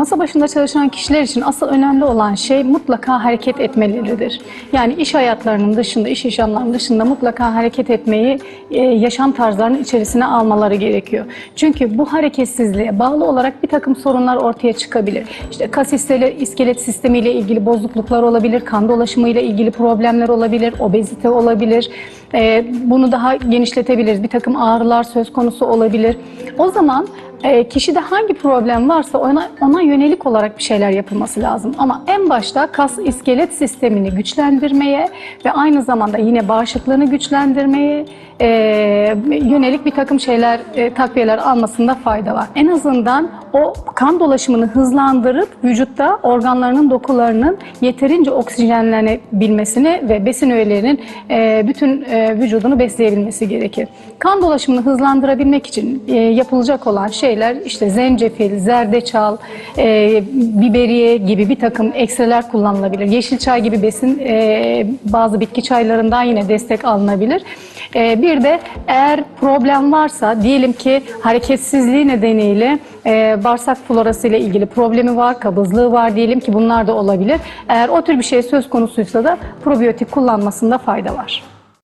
Masa başında çalışan kişiler için asıl önemli olan şey mutlaka hareket etmeleridir. Yani iş hayatlarının dışında, iş yaşamlarının dışında mutlaka hareket etmeyi e, yaşam tarzlarının içerisine almaları gerekiyor. Çünkü bu hareketsizliğe bağlı olarak bir takım sorunlar ortaya çıkabilir. İşte kas iskelet, iskelet sistemiyle ilgili bozukluklar olabilir, kan dolaşımıyla ilgili problemler olabilir, obezite olabilir. E, bunu daha genişletebiliriz. Bir takım ağrılar söz konusu olabilir. O zaman e, kişide hangi problem varsa ona, ona yönelik olarak bir şeyler yapılması lazım. Ama en başta kas iskelet sistemini güçlendirmeye ve aynı zamanda yine bağışıklığını güçlendirmeye e, yönelik bir takım şeyler, e, takviyeler almasında fayda var. En azından o kan dolaşımını hızlandırıp vücutta organlarının, dokularının yeterince oksijenlenebilmesini ve besin öğelerinin e, bütün e, vücudunu besleyebilmesi gerekir. Kan dolaşımını hızlandırabilmek için e, yapılacak olan şeyler işte zencefil, zerdeçal, e, biberiye gibi bir takım ekstreler kullanılabilir. Yeşil çay gibi besin e, bazı bitki çaylarından yine destek alınabilir. E, bir de eğer problem varsa diyelim ki hareketsizliği nedeniyle e, bağırsak florası ile ilgili problemi var, kabızlığı var diyelim ki bunlar da olabilir. Eğer o tür bir şey söz konusuysa da probiyotik kullanmasında fayda var.